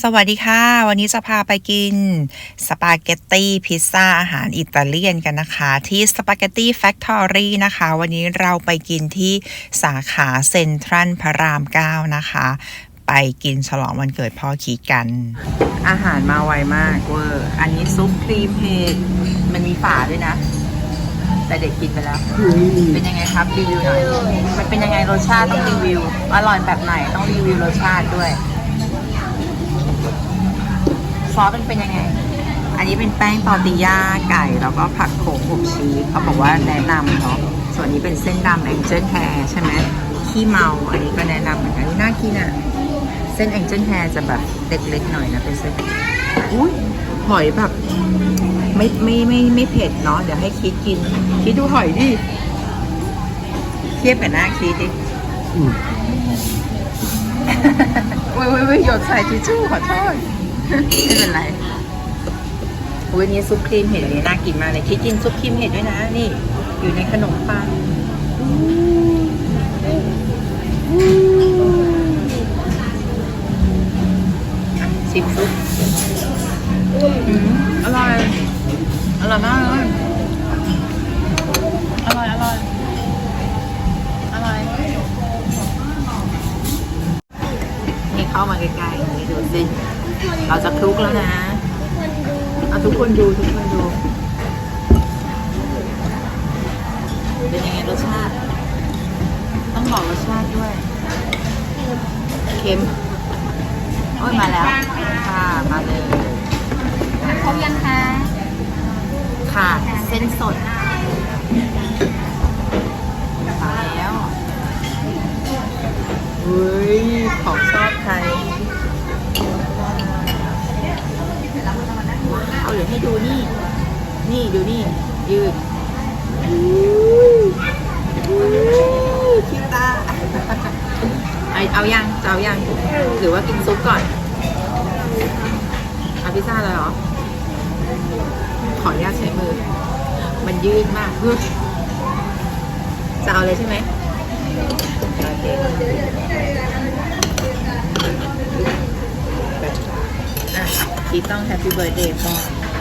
สวัสดีค่ะ วันนี้จะพาไปกิน สปาเกตตี้พิซซ่าอาหารอิตาเลียนกันนะคะ ที่สปาเกตตี้แฟคทอรี่นะคะ วันนี้เราไปกินที่สาขาเซ็นทรัลพระราม 9 นะคะ ไปกินฉลองวันเกิดพ่อขีกัน อาหารมาไวมากเวอร์อันนี้ซุปครีมเห็ดมันมีฝาด้วยนะ แต่เด็กกินไปแล้ว เป็นยังไงครับรีวิวหน่อยมันเป็นยังไงรสชาติต้องรีวิว อร่อยแบบไหนต้องรีวิวรสชาติด้วย ซอสมันเป็นยังไง อันนี้เป็นแป้งตอร์ติย่าไก่แล้วก็ผักโขมอบชีสเขาบอกว่าแนะนำเนาะส่วนนี้เป็นเส้นดำแองเจิลแฮร์ใช่ไหมขี้เมา อันนี้ก็แนะนำเหมือนกันน่ากินอะเส้นแองเจิลแฮร์จะแบบเล็กๆหน่อยนะเป็นเส้นอุ้ยหอยแบบไม่ไม่ไม่ไม่เผ็ดเนาะเดี๋ยวให้คิดกิน คิดดูหอยดิเทียบกับหน้าคิดดิอุ้ยอุ้ยอุ้ยหยดใส่ทิชชู่ขอโทษ ไม่เป็นไรอุ้ยนี่ซุปครีมเห็ดนี่น่ากินมากเลยคิดกินซุปครีมเห็ดด้วยนะ นี่ อยู่ในขนมปังอะชิมซุปอืมอร่อย อร่อยมากเลยอร่อย อร่อย อร่อยนี่เข้ามาใกล้ๆนี่ดูสิ เราจะคลุกแล้วนะเอาทุกคนดูทุกคนดู เป็นยังไงรสชาติ ต้องบอกรสชาติด้วย เค็มโอ้ยมาแล้วค่ะมาเลยครบยังคะค่ะเส้นสดมาแล้วเฮ้ยของชอบใคร ให้ดูนี่ นี่ดูนี่ ยืดคิดตาไอเอายังจะเอายังหรือว่ากินซุปก่อนอาพิซซ่าเลยเหรอ ขออนุญาตใช้มือ มันยืดมากจะเอาเลยใช่ไหมโอเคอะคีต้อง Happy Birthday พ่อน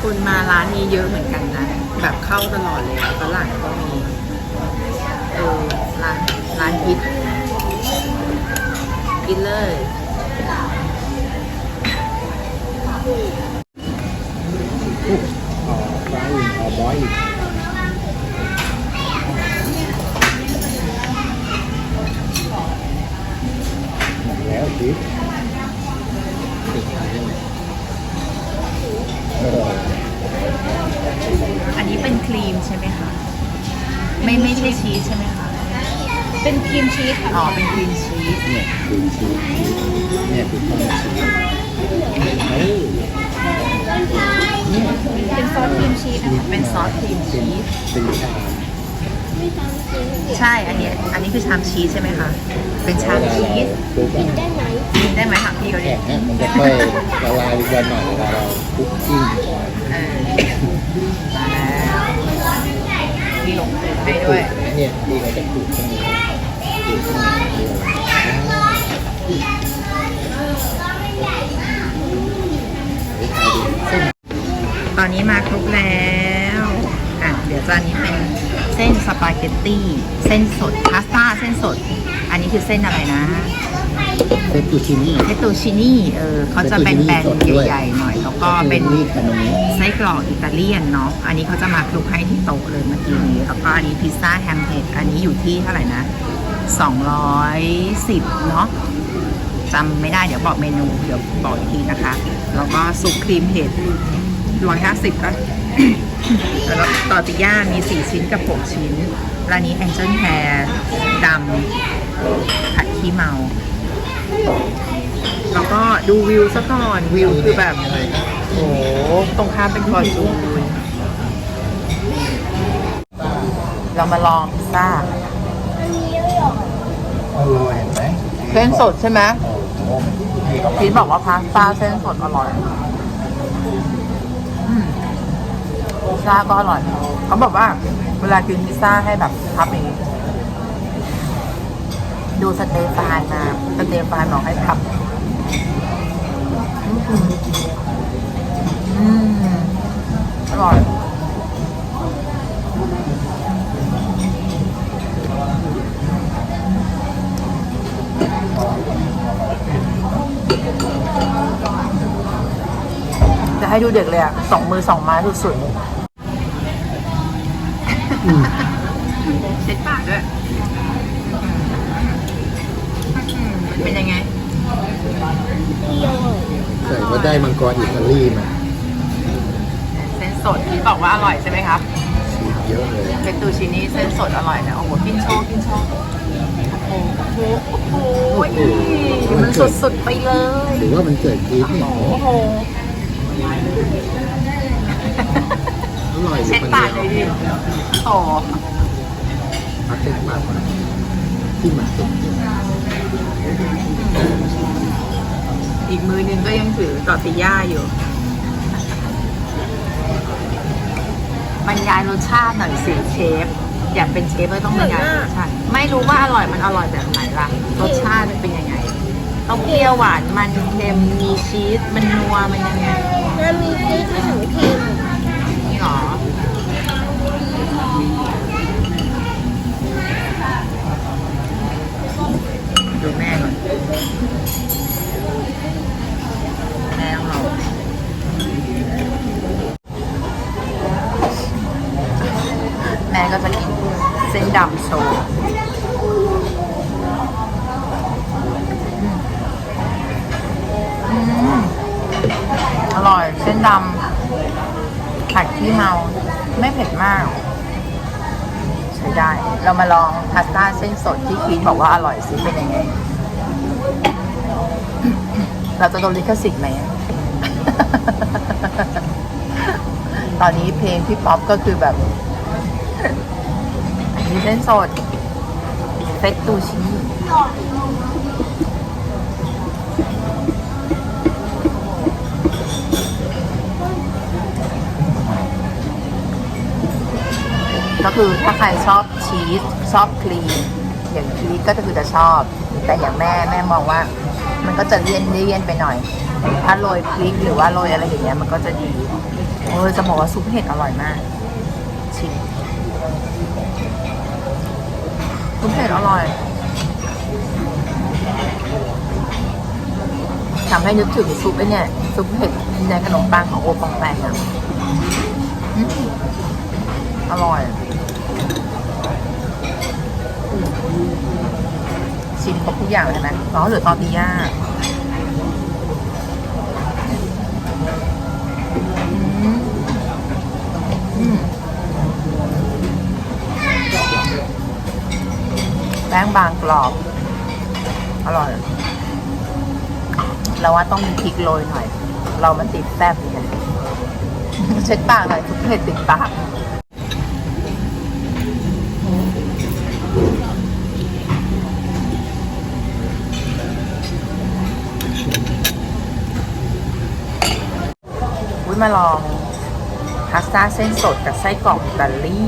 คนมาร้านนี้เยอะเหมือนกันนะ แบบเข้าตลอดเลยฝรั่งก็มีเออร้านร้านฮิตกินเลยอ๋อฟรายอินอ๋อบอยอีก ดแล้วคิดเอออันนี้เป็นครีมใช่ไหมคะ ไม่ไม่ใช่ชีสใช่ไหมคะ เป็นครีมชีสค่ะอ๋อ เป็นครีมชีส เนี่ยคือชีสเนี่ยคือข้าวชีสเฮ้ยเนี่ยเป็นซอสครีมชีสนะคะ เป็นซอสครีมเป็นชีส เป็นชาม ใช่ อันนี้ อันนี้คือชามชีสใช่ไหมคะ เป็นชามชีสปุ๊บอะได้ไหมกินได้ไหมคะพี่เขาแข็เนี่ยงอะมันจะค่อยละลายวันหน่อยเวลาเราคุกกิ้งเออมาแล้วมีหลงสูตรให้ด้วย เนี่ยดีเราจะขูดขึ้นมาขูดขึ้นมาเดียวอ่าตอนนี้มาครบแล้ว อะ เดี๋ยวจานนี้เป็น เส้นสปาเกตตี้เส้นสดพาสต้าเส้นสด อันนี้คือเส้นอะไรนะเฟตตูชินี่เฟตตูชินี่เออเขาจะเป็นแบนๆใหญ่ๆหน่อย แล้วก็เป็นนี่ขนมไส้กรอกอิตาเลียนเนาะอันนี้เขาจะมาคลุกให้ที่โต๊ะเลยเมื่อกี้นี้แล้วก็อันนี้พิซซ่าแฮมเห็ดอันนี้อยู่ที่เท่าไหร่นะ210เนาะจำไม่ได้เดี๋ยวบอกเมนูเดี๋ยวบอกอีกทีนะคะ แล้วก็ซุปครีมเห็ด150ก็ แล้วก็ตอร์ติย่ามี 4 ชิ้นกับ 6 ชิ้นร้านนี้แองเจิลแฮร์ดำผัดขี้เมา แล้วก็ดูวิวซะก่อน วิวคือแบบ โอ้โหตรงข้ามเป็นฟอร์จูนเรามาลองพิซซ่าอร่อยเห็นไหมเส้นสดใช่ไหมโอ้โหนี่ก็พีทบอกว่าพาสต้าเส้นสดอร่อย พิซซ่าก็อร่อย เขาบอกว่า เวลากินพิซซ่าให้แบบพับอย่างนี้ ดูสเตฟานมาสเตฟานบอกให้พับอืมอืมอร่อยจะให้ดูเด็กเลยอะสองมือสองไม้สุดๆ เช็ดปากด้วยเป็นยังไงใส่ว่าได้มังกรอิตาลีมาเส้นสดที่บอกว่าอร่อยใช่ไหมครับชีสเยอะเลยเฟตตูชินี่เส้นสดอร่อยนะโอ้โหกินโชว์กินโชว์โอ้โหโอ้โหโอ้โหมันสุดๆไปเลยหรือว่ามันเกิดชีสเนี่ยโอ้โห อร่อยอยู่เช็ดคนปากเดีเลยยวดิโอ้พักเช็ดปากมาที่หมักสุดอีกมือหนึงก็ยังถือตอร์ติย่าอยู่ บรรยายรสชาติหน่อยสิเชฟ อยากเป็นเชฟก็ต้องบรรยายรสชาติไม่รู้ว่าอร่อยมันอร่อยแบบไหนล่ะรสชาติมันเป็นยังไงต้องเปรี้ยวหวานมันเค็มมีชีสมันนัวมันยังไง มันมีชีสถึงเค็ม แม่ก็จะกินเส้นดำโชว์อร่อยเส้นดำผัดขี้เมาไม่เผ็ดมาก ใช้ได้ เรามาลองพาสต้าเส้นสดที่คีนบอกว่าอร่อยสิเป็นยังไง เราจะโดนลิขสิทธิ์ไหม ตอนนี้เพลงพี่ป๊อปก็คือแบบอันนี้เส้นสดเฟตตูชินีก็คือถ้าใครชอบชีสชอบครีมอย่างคีนก็จะคือจะชอบ แต่อย่างแม่แม่มองว่า มันก็จะเลี่ยนเลี่ยนไปหน่อย ถ้าโรยพริกหรือว่าโรยอะไรอย่างเงี้ยมันก็จะดีเออจะบอกว่าซุปเห็ดอร่อยมาก ชิมซุปเห็ดอร่อยทำให้นึกถึงซุปเนี่ยซุปเห็ดในขนมปังของโอปองแปงอะอร่อย ชิมครบทุกอย่างเลยไหมอ๋อเหลือตอร์ติย่าแป้งบางกรอบ อร่อย เราว่าต้องมีพริกโรยหน่อย เรามันติดแซ่บไงเช็ดปากหน่อยทุกเผ็ดติดปาก มาลองพาสต้าเส้นสดกับไส้กรอกอิตาลี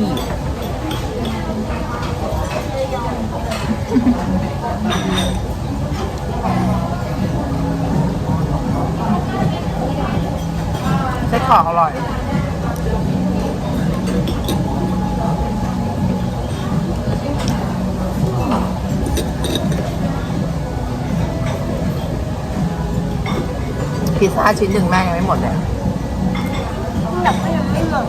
ไส้กรอกอร่อยพิซซ่าชิ้นหนึ่งแม่ยังไม่หมดเลย แต่ก็ยังไม่หมด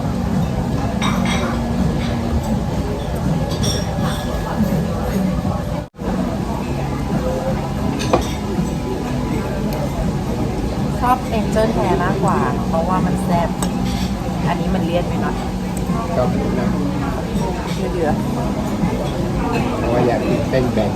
ชอบเอ็นเจ l ร์แทมากกว่า เพราะว่ามันแซ่บอันนี้มันเลี่ยนไปหน่อยชอบนะเดือเพราะว่าอยากกินเส้นแบน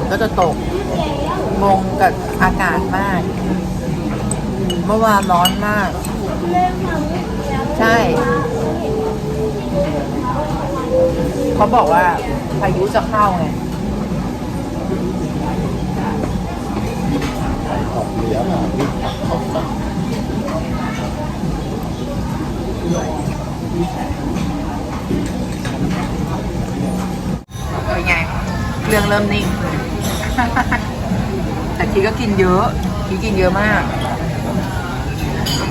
นก็จะตก งงกับอากาศมาก เมื่อวานร้อนมาก ใช่ เขาบอกว่าพายุจะเข้าไงออกเรือมาวิ่งขับเข้าฝั่งเป็นไง เรื่องเริ่มนิ่ง แต่ทีก็กินเยอะทีกินเยอะมาก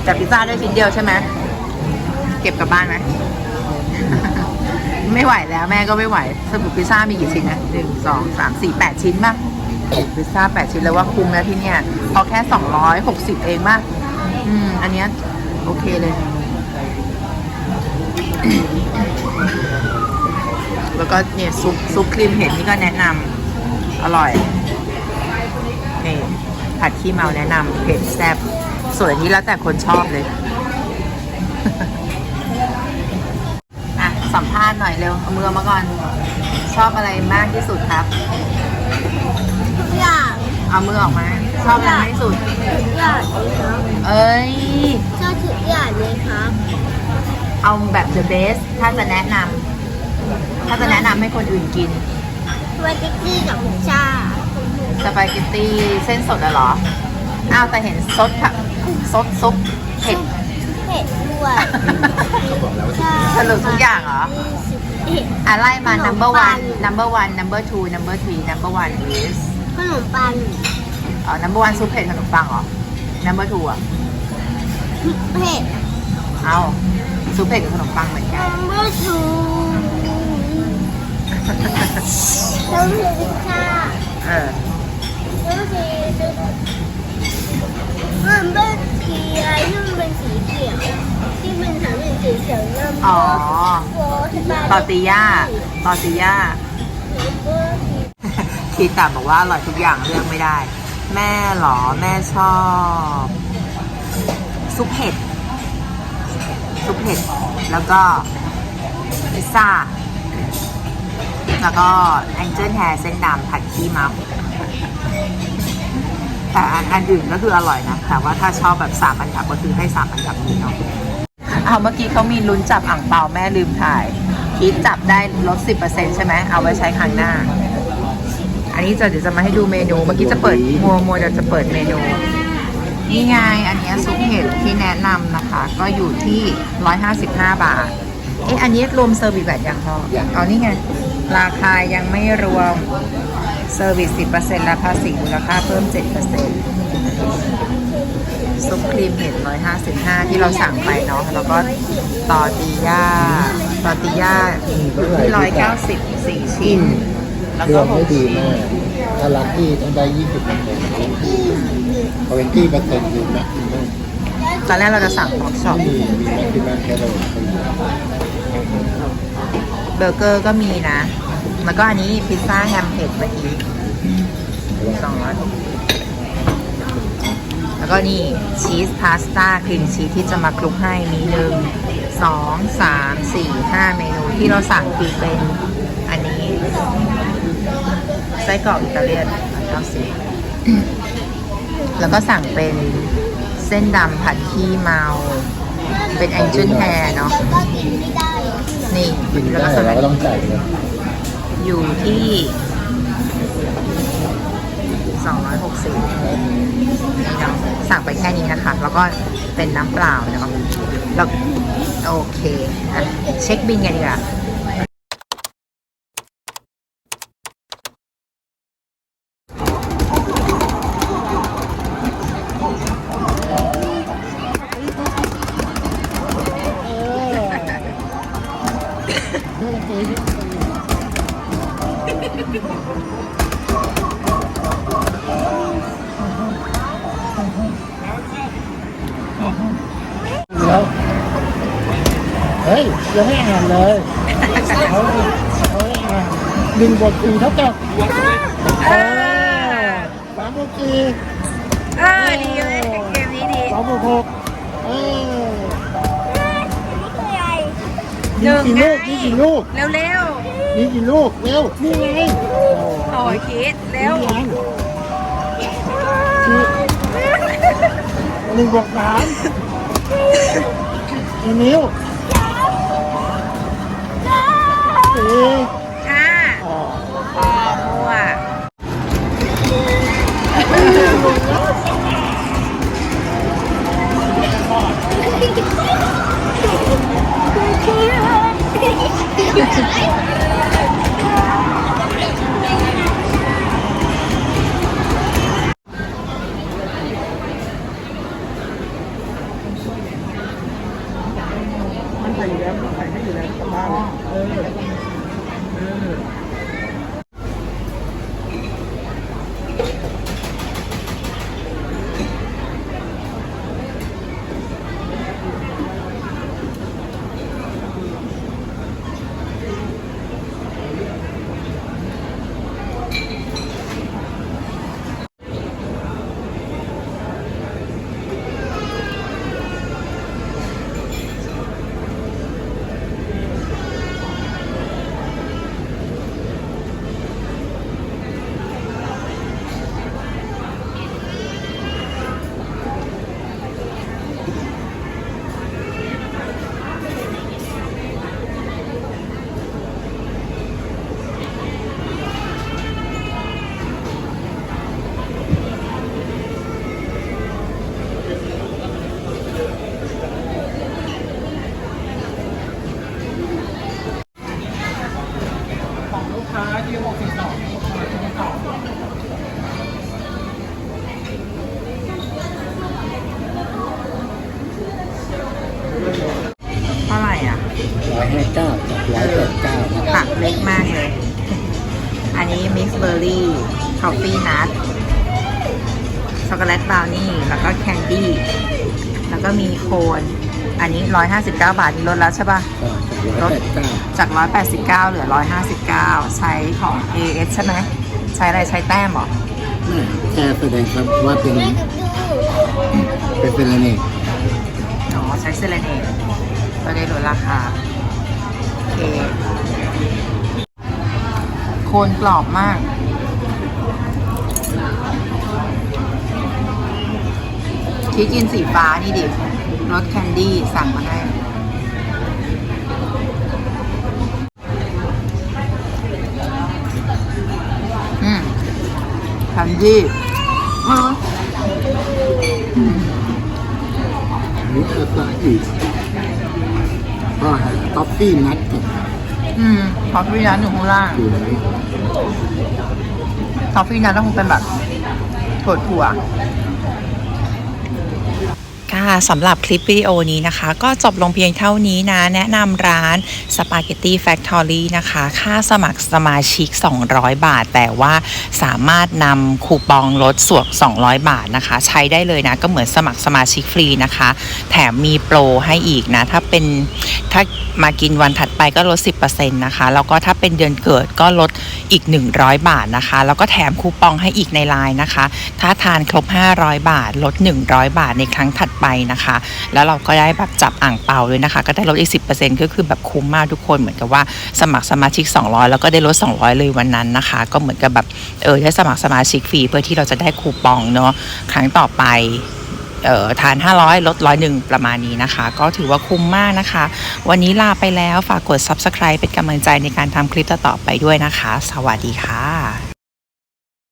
แต่พิซซ่าได้ชิ้นเดียวใช่ไหมเก็บกลับบ้านไหมไม่ไหวแล้วแม่ก็ไม่ไหวสรุปพิซซ่ามีกี่ชิ้นนะหนึ่งสองสามสี่แปดชิ้นมากพิซซ่าแปดชิ้นแล้วว่าคุ้มแล้วที่เนี่ยพอแค่สองร้อยหกสิบเองมากอืม อันเนี้ยโอเคเลย แล้วก็เนี่ยซุปซุปครีมเห็ดนี่ก็แนะนำอร่อยนี่ผัดขี้เมาแนะนำเผ็ดแซ่บส่วนอันนี้แล้วแต่คนชอบเลยอะสัมภาษณ์หน่อยเร็วเอามือมาก่อน ชอบอะไรมากที่สุดครับ ทุกอย่างเอามือออกมา ชอบอะไรมากที่สุด ทุกอย่างเลยครับเอ้ย ชอบทุกอย่างเลยครับ เอาแบบ the best ถ้าจะแนะนำ ถ้าจะแนะนำให้คนอื่นกินสปาเกตตี้กับพิซซ่าสปาเกตตี้เส้นสดอะเหรอ อ้าวแต่เห็นซดผักซดซุปเผ็ดเผ็ดด้วยเขาบอกแล้วว่าใช่สรุปทุกอย่างเหรอเผ็ดอะไล่มาขนม number ปั one ง number one number two number three number one is ขนมปังเอ๋อ number one ซุปเผ็ดขนมปังเหรอ number two อะเผ็ดเอาซุปเผ็ดกับขนมปังเหมือนกัน number two ต้องคือพิซซ่าเออต้องคือมันเป็นสีอะไรที่มันเป็นสีเขียว ที่เป็นฐานเป็นสีเขียวนั่นอ๋อ โฟใช่ปะตอติย่าตอติย่าคีตาบอกว่าอร่อยทุกอย่างเลือกไม่ได้ แม่เหรอแม่ชอบ ซุปเห็ด ซุปเห็ด แล้วก็พิซซ่า แล้วก็แองเจิลแฮร์เส้นดำผัดขี้เมาแต่อันอันอื่นก็คืออร่อยนะ แต่ว่าถ้าชอบแบบสามอันดับก็คือให้สามอันดับนี้เนาะเอาเมื่อกี้เขามีลุ้นจับอ่างเปาแม่ลืมถ่าย คิดจับได้ลด10%ใช่ไหมเอาไว้ใช้ครั้งหน้า อันนี้จะเดี๋ยวจะมาให้ดูเมนู เมื่อกี้จะเปิดมัวมัวเดี๋ยวจะเปิดเมนูนี่ไง อันเนี้ยซุปเห็ดที่แนะนำนะคะ ก็อยู่ที่ 155 บาท เอ๊ะอันนี้รวมเซอร์วิสแบบยังพออ๋อนี่ไง ราคายังไม่รวมเซอร์วิส10%และภาษีมูลค่าเพิ่ม7%ซุปครีมเห็ด155ที่เราสั่งไปเนาะแล้วก็ตอร์ติย่าตอร์ติย่าที่190 4ชิ้น แล้วรก็วมได้6ดีชิ้นมากถ้าลัคกี้ต้องได้ยี่สิบเปอร์เซ็นต์เพราะเวนตี้เปอร์เซ็นต์อยู่แม็กซิมัมตอนแรกเราจะสั่งพอกช็อปมีมีแม็กซิมัมแค่เราคน เบอร์เกอร์ก็มีนะ แล้วก็อันนี้พิซซ่าแฮมเผ็ดเมื่อกี้สองร้อยแล้วก็นี่ชีสพาสต้าครีมชีสที่จะมาคลุกให้มีหนึ่งสองสามสี่ห้าเมนูที่เราสั่งคือเป็นอันนี้ไส้กรอกอิตาเลียนเก้าสิบแล้วก็สั่งเป็นเส้นดำผัดขี้เมา เป็นแองเจิลแฮร์เนาะ แล้วก็กินไม่ได้นี่กินแล้วได้ก็สเรามัยก็ต้องจ่ายเลยอยู่ที่ 260นี่เนาะสั่งไปแค่นี้นะคะ แล้วก็เป็นน้ำเปล่าเนาะแล้วโอเคอะเช็คบินกันดีกว่า หนึ่งบวกสี่เท่ากับเออสามบวกสี่เออดีเลยเกมนี้ดีสองบวกหกเออนี่คืออะไรมีกี่ลูกมีกี่ลูกเร็วเร็วมีกี่ลูกเร็วนี่ไงๆโอ้ยคิดเร็วนี่ไงสี่หนึ่งบวกสามกี่นิ้วสี่ Thank you. 159 บาทนี่ลดแล้วใช่ปะร้อยแปดเก้าจาก 189 เหลือ 159 ใช้ของ AS ใช่ไหม ใช้อะไรใช้แต้มเหรอ ไม่แค่แสดงครับว่าเป็นแม่กับดูเป็นเซเลเนตอ๋อ ใช้เซเลเนตก็ได้ลดราคา โอเค โคนกรอบมาก ที่กินสีฟ้านี่ดิ รสแคนดี้สั่งมาให้อืมแคนดี้เออนี่อาซาอีกก็ท็อฟฟี่นัทกับอืมทอฟฟี่นัทอยู่ข้างล่างอยู่ในทอฟฟี่นัทต้องเป็นแบบถั่วถั่ว ค่ะสำหรับคลิปวิดีโอนี้นะคะ ก็จบลงเพียงเท่านี้นะ แนะนำร้านสปาเกตตี้แฟคทอรี่นะคะ ค่าสมัครสมาชิก 200 บาท แต่ว่าสามารถนำคูปองลดส่วน200 บาทนะคะ ใช้ได้เลยนะ ก็เหมือนสมัครสมาชิกฟรีนะคะ แถมมีโปรให้อีกนะ ถ้าเป็นถ้ามากินวันถัดไปก็ลด 10%นะคะ แล้วก็ถ้าเป็นเดือนเกิดก็ลดอีก 100 บาทนะคะ แล้วก็แถมคูปองให้อีกในไลน์นะคะ ถ้าทานครบ 500 บาท ลด 100 บาทในครั้งถัดไปนะคะ แล้วเราก็ได้แบบจับอ่างเปาด้วยนะคะ ก็ได้ลดอีก 10%ก็คือแบบคุ้มมากทุกคนเหมือนกับว่าสมัครสมาชิก 200 แล้วก็ได้ลด 200 เลยวันนั้นนะคะ ก็เหมือนกับแบบเออได้สมัครสมาชิกฟรีเพื่อที่เราจะได้คูปองเนาะครั้งต่อไปเอ่อทาน 500 ลดร้อยหนึ่งประมาณนี้นะคะ ก็ถือว่าคุ้มมากนะคะ วันนี้ลาไปแล้วฝากกด subscribe เป็นกำลังใจในการทำคลิปต่อๆไปด้วยนะคะ สวัสดีค่ะ